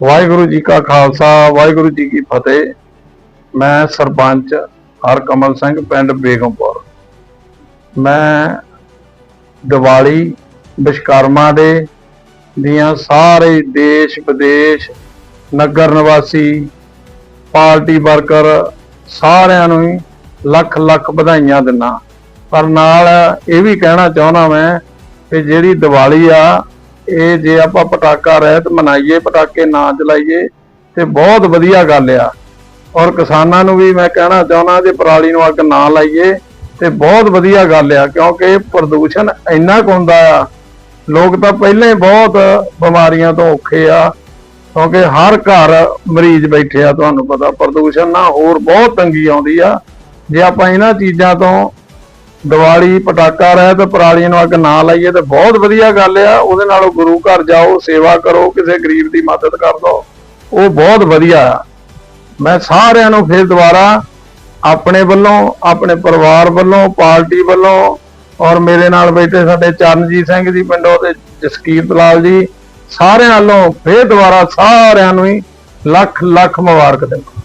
ਵਾਹਿਗੁਰੂ ਜੀ ਕਾ ਖਾਲਸਾ, ਵਾਹਿਗੁਰੂ ਜੀ ਕੀ ਫਤਿਹ। ਮੈਂ ਸਰਪੰਚ ਹਰਕਮਲ ਸਿੰਘ, ਪਿੰਡ ਬੇਗਮਪੁਰ। ਮੈਂ ਦੀਵਾਲੀ ਵਿਸ਼ਕਰਮਾ ਦੇ ਦੀਆਂ ਸਾਰੇ ਦੇਸ਼ ਵਿਦੇਸ਼ ਨਗਰ ਨਿਵਾਸੀ, ਪਾਰਟੀ ਵਰਕਰ ਸਾਰਿਆਂ ਨੂੰ ਹੀ ਲੱਖ ਲੱਖ ਵਧਾਈਆਂ ਦਿੰਨਾ ਪਰ ਨਾਲ ਇਹ ਵੀ ਕਹਿਣਾ ਚਾਹੁੰਦਾ ਮੈਂ ਕਿ ਜਿਹੜੀ ਦੀਵਾਲੀ ਆ ਇਹ ਜੇ ਆਪਾਂ ਪਟਾਕਾ ਰਹਿਤ ਮਨਾਈਏ, ਪਟਾਕੇ ਨਾ ਚਲਾਈਏ, ਤੇ ਬਹੁਤ ਵਧੀਆ ਗੱਲ ਆ। ਔਰ ਕਿਸਾਨਾਂ ਨੂੰ ਵੀ ਮੈਂ ਕਹਿਣਾ ਚਾਹੁੰਦਾ ਜੇ ਪਰਾਲੀ ਨੂੰ ਅੱਗ ਨਾ ਲਾਈਏ, ਤੇ ਬਹੁਤ ਵਧੀਆ ਗੱਲ ਆ, ਕਿਉਂਕਿ ਪ੍ਰਦੂਸ਼ਣ ਇੰਨਾ ਕੁ ਹੁੰਦਾ ਆ। ਲੋਕ ਤਾਂ ਪਹਿਲਾਂ ਹੀ ਬਹੁਤ ਬਿਮਾਰੀਆਂ ਤੋਂ ਔਖੇ ਆ, ਕਿਉਂਕਿ ਹਰ ਘਰ ਮਰੀਜ਼ ਬੈਠੇ ਆ, ਤੁਹਾਨੂੰ ਪਤਾ ਪ੍ਰਦੂਸ਼ਣ ਨਾਲ ਹੋਰ ਬਹੁਤ ਤੰਗੀ ਆਉਂਦੀ ਆ। ਜੇ ਆਪਾਂ ਇਹਨਾਂ ਚੀਜ਼ਾਂ ਤੋਂ ਦੀਵਾਲੀ, ਪਟਾਕਾ ਰਹਿ ਤੇ ਪਰਾਲੀ ਨੂੰ ਅੱਗ ਨਾ ਲਾਈਏ ਤੇ ਬਹੁਤ ਵਧੀਆ ਗੱਲ ਆ, ਉਹਦੇ ਨਾਲੋਂ ਗੁਰੂ ਘਰ ਜਾਓ, ਸੇਵਾ ਕਰੋ, ਕਿਸੇ ਗਰੀਬ ਦੀ ਮਦਦ ਕਰ ਦੋ ਉਹ ਬਹੁਤ ਵਧੀਆ ਆ। ਮੈਂ ਸਾਰਿਆਂ ਨੂੰ ਫਿਰ ਦੁਬਾਰਾ ਆਪਣੇ ਵੱਲੋਂ, ਆਪਣੇ ਪਰਿਵਾਰ ਵੱਲੋਂ, ਪਾਰਟੀ ਵੱਲੋਂ ਔਰ ਮੇਰੇ ਨਾਲ ਬੈਠੇ ਸਾਡੇ ਚਰਨਜੀਤ ਸਿੰਘ ਜੀ ਪਿੰਡੋਂ ਤੇ ਜਸਕੀਰਤ ਲਾਲ ਜੀ, ਸਾਰਿਆਂ ਵੱਲੋਂ ਫਿਰ ਦੁਬਾਰਾ ਸਾਰਿਆਂ ਨੂੰ ਹੀ ਲੱਖ ਲੱਖ ਮੁਬਾਰਕ ਦਿੰਦਾ।